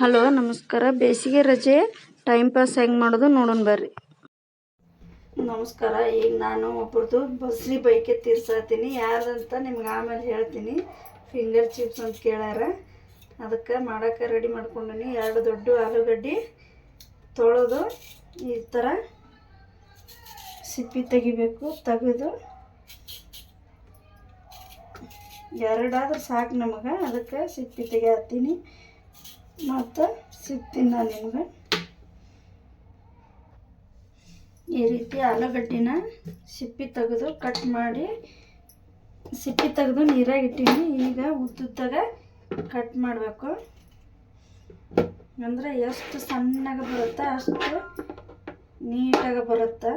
Hello, ನಮಸ್ಕಾರ. ಬೇಸಿಗೆ ರಜೆ ಟೈಮ್ ಪಾಸ್ ಹೆಂಗೆ ಮಾಡೋದು ನೋಡೋಣ ಬರ್ರಿ. ನಮಸ್ಕಾರ. ಈಗ ನಾನು ಒಬ್ಬರದು ಬಸ್ರಿ ಬೈಕೆ ತೀರ್ಸಾತೀನಿ ಯಾರ್ದಂತ ನಿಮ್ಗೆ ಆಮೇಲೆ ಹೇಳ್ತೀನಿ. ಫಿಂಗರ್ ಚಿಪ್ಸ್ ಅಂತ ಕೇಳ್ಯಾರ. ಅದಕ್ಕೆ ಮಾಡೋಕೆ ರೆಡಿ ಮಾಡ್ಕೊಂಡೀನಿ. ಎರಡು ದೊಡ್ಡ ಆಲೂಗಡ್ಡೆ ತೊಳೆದು ಈ ಥರ ಸಿಪ್ಪಿ ತೆಗಿಬೇಕು, ತೆಗೆದು. ಎರಡಾದ್ರೆ ಸಾಕು ನಮಗೆ. ಅದಕ್ಕೆ ಸಿಪ್ಪಿ ತೆಗಿಯತ್ತೀನಿ. ಮತ್ತು ಸಿಗ್ತೀನಿ ನಾನು ನಿಮ್ಗೆ. ಈ ರೀತಿ ಆಲೂಗಡ್ಡಿನ ಸಿಪ್ಪಿ ತೆಗೆದು ಕಟ್ ಮಾಡಿ, ಸಿಪ್ಪಿ ತೆಗೆದು ನೀರಾಗಿ ಇಟ್ಟೀನಿ. ಈಗ ಉದ್ದುದ್ದಾಗ ಕಟ್ ಮಾಡಬೇಕು. ಅಂದರೆ ಎಷ್ಟು ಸಣ್ಣಗೆ ಬರುತ್ತೆ ಅಷ್ಟು ನೀಟಾಗಿ ಬರುತ್ತೆ.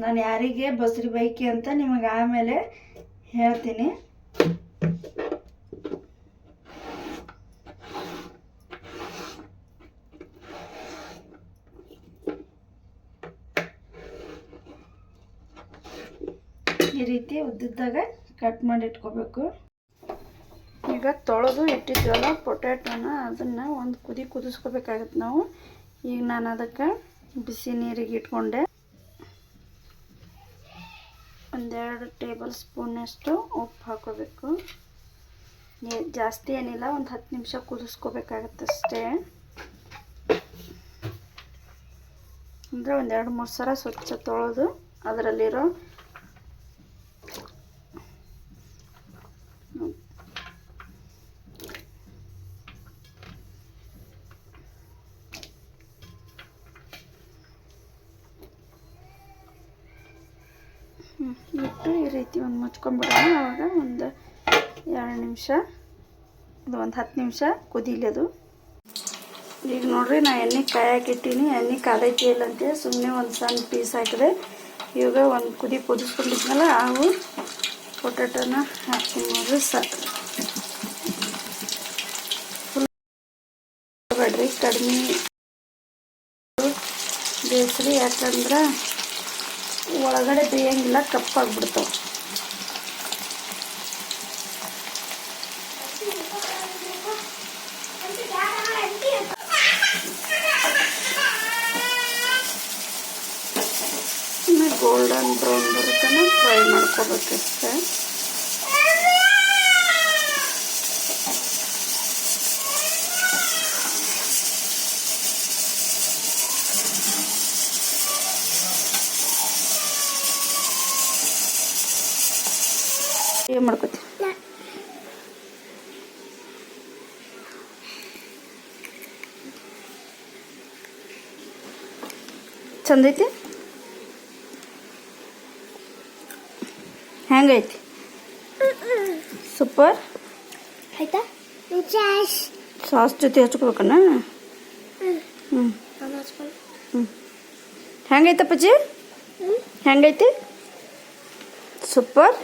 ನಾನು ಯಾರಿಗೆ ಬಸ್ರಿ ಬೈಕಿ ಅಂತ ನಿಮಗೆ ಆಮೇಲೆ ಹೇಳ್ತೀನಿ. ಈ ರೀತಿ ಉದ್ದಿದ್ದಾಗ ಕಟ್ ಮಾಡಿ ಇಟ್ಕೋಬೇಕು. ಈಗ ತೊಳೆದು ಇಟ್ಟಿದ್ವಲ್ಲ ಪೊಟ್ಯಾಟೋನ, ಅದನ್ನು ಒಂದು ಕುದಿ ಕುದಿಸ್ಕೋಬೇಕಾಗತ್ತೆ ನಾವು. ಈಗ ನಾನು ಅದಕ್ಕೆ ಬಿಸಿ ನೀರಿಗೆ ಇಟ್ಕೊಂಡೆ. ಒಂದೆರಡು ಟೇಬಲ್ ಸ್ಪೂನಷ್ಟು ಉಪ್ಪು ಹಾಕೋಬೇಕು. ಜಾಸ್ತಿ ಏನಿಲ್ಲ, ಒಂದು ಹತ್ತು ನಿಮಿಷ ಕುದಿಸ್ಕೋಬೇಕಾಗತ್ತೆ ಅಷ್ಟೇ. ಅಂದರೆ ಒಂದೆರಡು ಮೂರು ಸಲ ಸ್ವಚ್ಛ ತೊಳೆದು ಅದರಲ್ಲಿರೋ ಹ್ಮ್, ಇಟ್ಟು ಈ ರೀತಿ ಒಂದು ಮುಚ್ಕೊಂಡ್ಬಿಡೋಣ ಆವಾಗ ಒಂದು ಎರಡು ನಿಮಿಷ, ಇದು ಒಂದು ಹತ್ತು ನಿಮಿಷ ಕುದೀಲಿ ಅದು ಈಗ ನೋಡ್ರಿ, ನಾ ಎಣ್ಣೆ ಕಾಯಕ್ಕೆ ಇಟ್ಟೀನಿ. ಎಣ್ಣೆ ಕಾದೈತಿ ಇಲ್ಲ ಅಂತೇಳಿ ಸುಮ್ಮನೆ ಒಂದು ಸಣ್ಣ ಪೀಸ್ ಹಾಕಿದೆ. ಇವಾಗ ಒಂದು ಕುದಿ ಕುದಿಸ್ಕೊಂಡಿದ್ನಲ್ಲ ಅವು ಪೊಟ್ಯಾಟೋನ ಹಾಕ್ತೀನಿ ನೋಡ್ರಿ. ಸ ಫುಲ್ ಬೇಡ್ರಿ, ಕಡಿಮೆ ಬೇಯಿಸ್ರಿ ಯಾಕಂದ್ರೆ ಒಳಗಡೆ ಬೇಯಂಗಿಲ್ಲ, ಕಪ್ಪಾಗ್ಬಿಡ್ತಾವೆ ಇನ್ನು ಗೋಲ್ಡನ್ ಬ್ರೌನ್ ಬರುತ್ತೆ ಫ್ರೈ ಮಾಡ್ಕೋಬೇಕಷ್ಟೆ ಏನು ಮಾಡ್ಕೋತಿ? ಚಂದೈತಿ ಹೆಂಗೈತಿ? ಸೂಪರ್. ಆಯ್ತಾ? ಸಾಸ್ ಜೊತೆ ಹಚ್ಕೋಬೇಕನ್ನ ಹ್ಞೂ ಹ್ಞೂ ಹೆಂಗೈತಪ್ಪಜ್ಜಿ ಹೆಂಗೈತಿ? ಸೂಪರ್.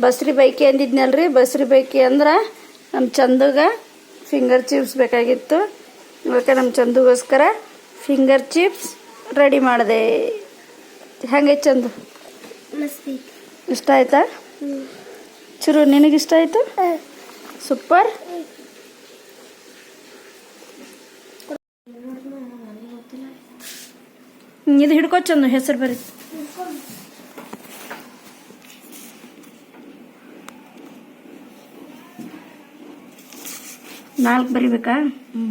ಬಸ್ರಿ ಬೈಕಿ ಅಂದಿದ್ನಲ್ರಿ. ಬಸ್ರಿ ಬೈಕಿ ಅಂದ್ರೆ ನಮ್ಮ ಚಂದಗೆ ಫಿಂಗರ್ ಚಿಪ್ಸ್ ಬೇಕಾಗಿತ್ತು. ಅದಕ್ಕೆ ನಮ್ಮ ಚಂದುಗೋಸ್ಕರ ಫಿಂಗರ್ ಚಿಪ್ಸ್ ರೆಡಿ ಮಾಡಿದೆ. ಹೆಂಗೈತೆ ಚಂದು? ಮಸ್ತ್ ಇಷ್ಟ ಆಯ್ತಾ? ಚುರು ನಿನಗಿಷ್ಟ ಆಯ್ತು? ಸೂಪರ್. ಇದು ಹಿಡ್ಕೊ ಹೆಸರು ಬರೀ. ನಾಲ್ಕು ಬರಿಬೇಕಾ? ಹ್ಞೂ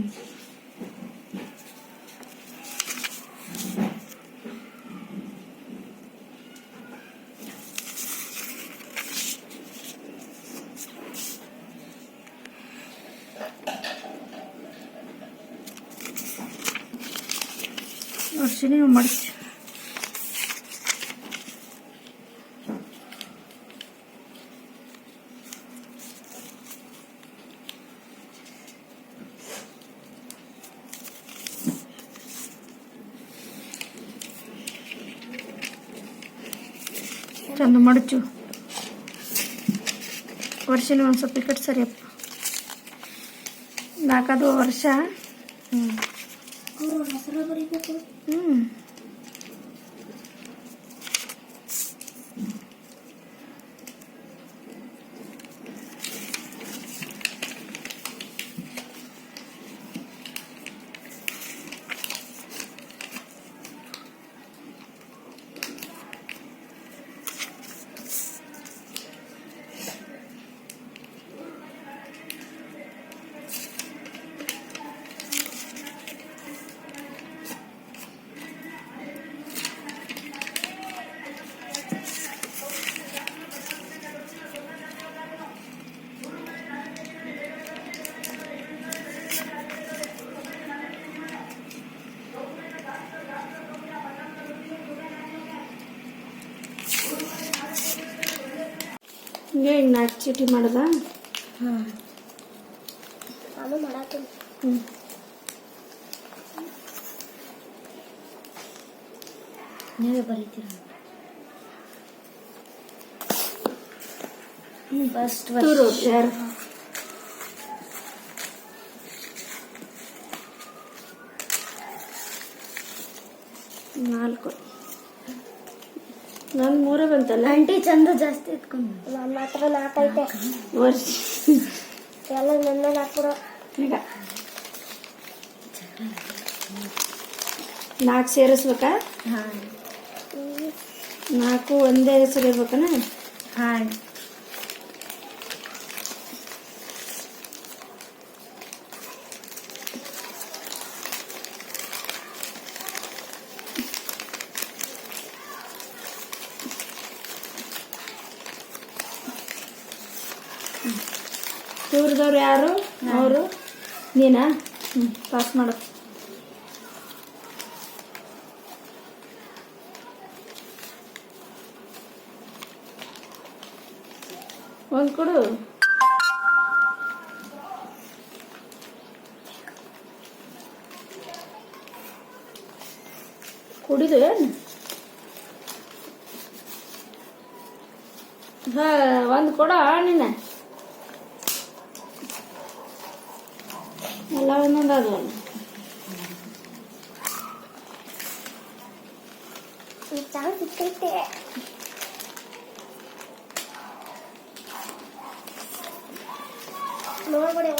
ವರ್ಷನೇ ಮಡಚಿ ಚಂದ ಮಡಚು ವರ್ಷನ ಒಂದು ಸ್ವಲ್ಪ ಈ ಕಡೆ ಸರಿಯಪ್ಪ ನಾಲ್ಕದು ವರ್ಷ ಹ್ಞೂ ಅವರು ಹಿಂಗೆ ಹಿಂಗೆ ನಾಲ್ಕು ಚೀಟಿ ಮಾಡ್ದ? ಹಾಂ. ನಾನು ಮಾಡತ್ತೀನಿ ಹ್ಞೂ ನೀವೇ ಬರೀತೀರ? ಫಸ್ಟ್ ಯಾರು? ನಾಲ್ಕು. ನಾನು ಮೂರೇ ಬಂತಲ್ಲ ಆಂಟಿ ಚಂದ ಜಾಸ್ತಿ ಇಟ್ಕೊಂಡು ನನ್ನ ಹತ್ರ ನಾಲ್ಕೈತೆ ವರ್ಷ ಎಲ್ಲ ನನ್ನ ಹಾಕ್ಬಿಡ ಈಗ ನಾಲ್ಕು ಸೇರಿಸ್ಬೇಕಾ ಹಾಂ ನಾಲ್ಕು ಒಂದೇ ಹೆಸರು ಇರ್ಬೇಕನ ಹಾಂ ಇವ್ರದವ್ರು ಯಾರು? ಅವರು? ನೀನಾ? ಹ್ಞೂ ಪಾಸ್ ಮಾಡು. ಒಂದು ಕೊಡು. ಕುಡಿದು ಏನು? ಹಾಂ ಒಂದು ಕೊಡ ನೀನು ಎಲ್ಲ ಒಂದೊಂದು ಅದು ಚಾನ್ಸ್ ಸಿಕ್ಕೈತೆ ನೋಡ್ಬಿಡಿ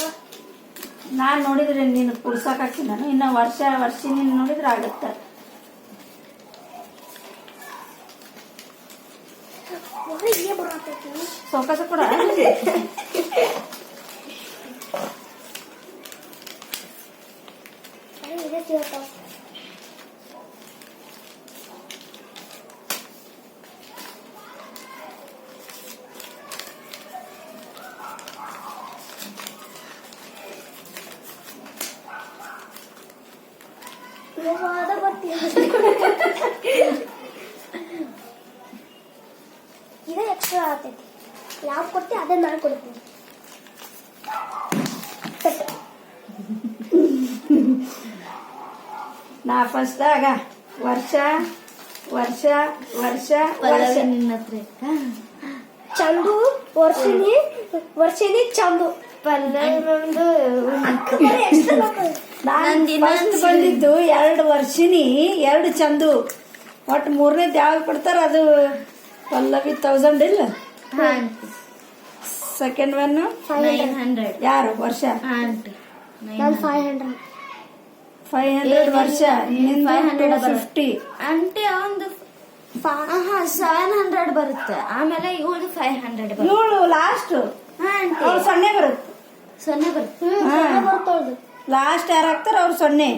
ನಾನು ನೋಡಿದ್ರೆ ನೀನು ಕುಡ್ಸಕ್ಕಾಗ್ತೀನಿ ನಾನು ಇನ್ನು ವರ್ಷ ವರ್ಷ ನೀನು ನೋಡಿದ್ರೆ ಆಗುತ್ತೆ. ಸೊಕಸ ಕೂಡ ಇದೆ ಸಿಗತ್ತ ಅದ ಬರ್ತೀಯ ಇದೇ ಎಕ್ಸ್ಟ್ರಾ ಆಗ್ತೈತಿ ಯಾವ್ದು ಕೊಡ್ತಿ ಅದೇ ನಾನು ಕೊಡ್ತೀನಿ ಕಟ್. ನಾ ಫಸ್ಟ್ ಆಗ ವರ್ಷ ವರ್ಷ ವರ್ಷ ವರ್ಷ. ನಿನ್ನ ಹತ್ರ ಚಂದು ವರ್ಷಿನಿ ವರ್ಷಿನಿ ಚಂದು. ಪಲ್ಲೊಂದು ನಾನು ಬಂದಿದ್ದು ಎರಡು ವರ್ಷಿನಿ ಎರಡು ಚಂದು. ಒಟ್ಟು ಮೂರನೇದು ಯಾವಾಗ ಕೊಡ್ತಾರ ಅದು ಪಲ್ಲವಿ ತೌಸಂಡ್ ಇಲ್ಲ? ಸೆಕೆಂಡ್ ಒನ್ ಯಾರು ವರ್ಷ? ಫೈವ್ ಹಂಡ್ರೆಡ್ ಫೈವ್ ಹಂಡ್ರೆಡ್ ವರ್ಷ hundred ಬರುತ್ತೆ. ಫಿಫ್ಟಿ ಆಂಟಿ ಒಂದು ಸೆವೆನ್ ಹಂಡ್ರೆಡ್ ಬರುತ್ತೆ. ಆಮೇಲೆ ಇವಳು ಫೈವ್ ಹಂಡ್ರೆಡ್ ಏಳು ಲಾಸ್ಟ್ ಅವ್ರು ಸೊನ್ನೆ ಬರುತ್ತೆ. ಸೊನ್ನೆ ಬರುತ್ತೆ ಲಾಸ್ಟ್ ಯಾರು ಹಾಕ್ತಾರ ಅವ್ರು ಸೊನ್ನೆ.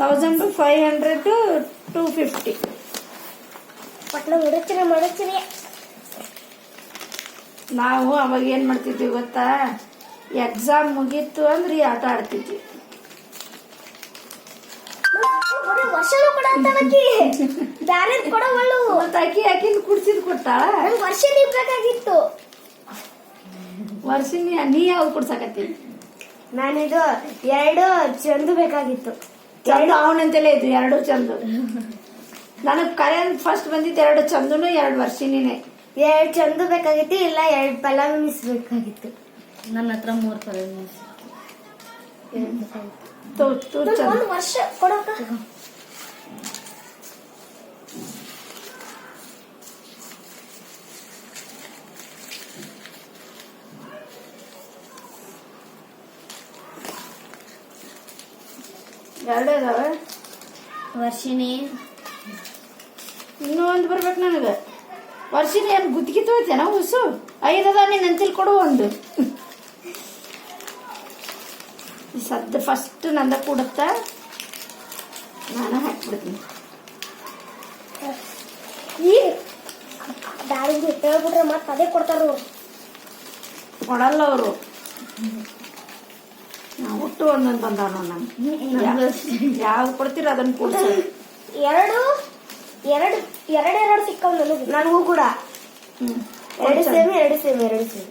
Thousand five hundred two fifty ಪಟ್ಲ ಮುಡಚಿರಿ ಮುಡಚಿರಿ ನಾವು ಅವಾಗ ಏನ್ ಮಾಡ್ತಿದ್ವಿ ಗೊತ್ತಾ? ಎಕ್ಸಾಮ್ ಮುಗೀತು ಅಂದ್ರೆ ಈ ಆಟ ಆಡ್ತಿದ್ವಿ. ವರ್ಷನೂ ಕೊಡ ಅಂತಾನಕಿ ಬ್ಯಾರೆ ಕೊಡವಳು. ಮತ್ತೆ ಅಕ್ಕಿ ಅಕ್ಕಿನ ಕುಡ್ಸಿದ್ ಕೊಡ್ತಾಳ ನಂಗೆ ವರ್ಷ ಬೇಕಾಗಿತ್ತು. ವರ್ಷಿನಿ ನೀ ಯಾವ ಕುಡ್ಸಕತ್ತಿ? ನಾನಿದು ಎರಡು ಚಂದು ಬೇಕಾಗಿತ್ತು. ಚಂದ ಅವನಂತೆಲ್ಲ ಇದ್ವು ಎರಡು ಚಂದು. ನನಗೆ ಕರೆ ಫಸ್ಟ್ ಬಂದಿದ್ದು ಎರಡು ಚಂದುನು ಎರಡು ವರ್ಷಿನಿನೇ. ಎರಡು ಚಂದು ಬೇಕಾಗಿತ್ತು ಇಲ್ಲ ಎರಡು ಪಲಾವ್ ಮಿಸ್ ಬೇಕಾಗಿತ್ತು. ನನ್ನ ಹತ್ರ ಮೂರು ಪಲಾವ್ ಮಿಸ್ ತೂ ತೂ ಚಂದ. ಒಂದು ವರ್ಷ ಕೊಡಕ ಎರಡೇ ಅದಾವ ವರ್ಷಿನಿ ಇನ್ನೂ ಒಂದು ಬರ್ಬೇಕು ನನಗೆ. ವರ್ಷಿಣಿ ಏನು ಗುತ್ತಿಗೆ ತಗೋತೇನ ಉಸು ಐದು ಅದ ನೀನು ಅಂತಿಲ್ ಕೊಡು ಒಂದು. ಸದ್ದು ಫಸ್ಟ್ ನಂದ ಕೂಡುತ್ತ. ನಾನು ಹಾಕ್ಬಿಡ್ತೀನಿ. ಈ ದಾರಿಗೆ ಹೇಳ್ಬಿಟ್ರೆ ಮತ್ತೆ ಅದೇ ಕೊಡ್ತಾರ ಅವ್ರು ಕೊಡಲ್ಲ ಅವರು. ಒಟ್ಟು ಒಂದೊಂದು ಬಂದಾವ ನಾನು ಯಾವ್ದು ಕೊಡ್ತೀರ ಅದನ್ನ ಕೊಡ್ಸ ಎರಡು ಎರಡು ಎರಡೆರಡು ಸಿಕ್ಕವ್ ನನಗೆ. ನನಗೂ ಕೂಡ. ಎರಡು ಸೇಮ್ ಎರಡು ಸೇಮ್ ಎರಡು ಸೇಮ್.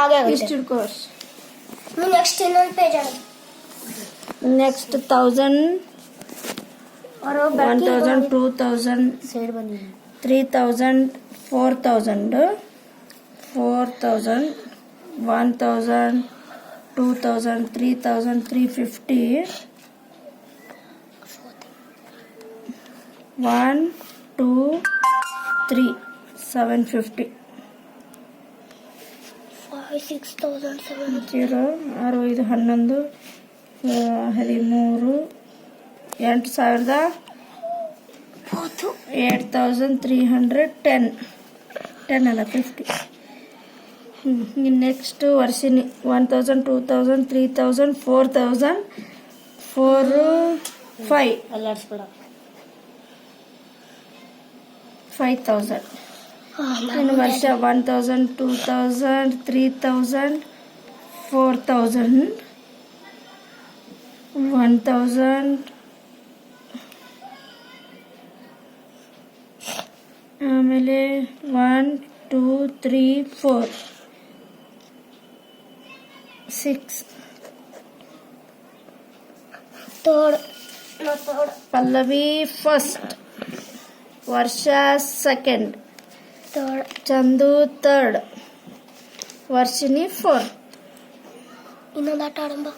आ आगे हिस्ट्री कोर्स मैं नेक्स्ट चैनल पे जाऊँ। नेक्स्ट 1000 और 1000 2000 सेड बनी 3000 4000 4000 1000 2000 3000 350 1 2 3 750 ಸಿಕ್ಸ್ ತೌಸಂಡ್ ಸೆವೆನ್ ಜೀರೋ ಆರು ಐದು ಹನ್ನೊಂದು ಹದಿಮೂರು ಎಂಟು ಸಾವಿರದ eight thousand three hundred ten ten ಅಲ್ಲ ಫಿಫ್ಟಿ ಹ್ಞೂ next Varshini one thousand two thousand three thousand four thousand four five ಅಲ್ಲಾಡ್ಸ್ಬೇಡ. Five thousand ಇನ್ನು Varsha one thousand two thousand three thousand four thousand one thousand ಆಮೇಲೆ one two three four six ತೋಡ್ ತೋಡ್ Pallavi first Varsha second ತೋಡ್ Chandu third Varshini fourth ಇನ್ನೊಂದು ಆಟ ಆಡಂಬ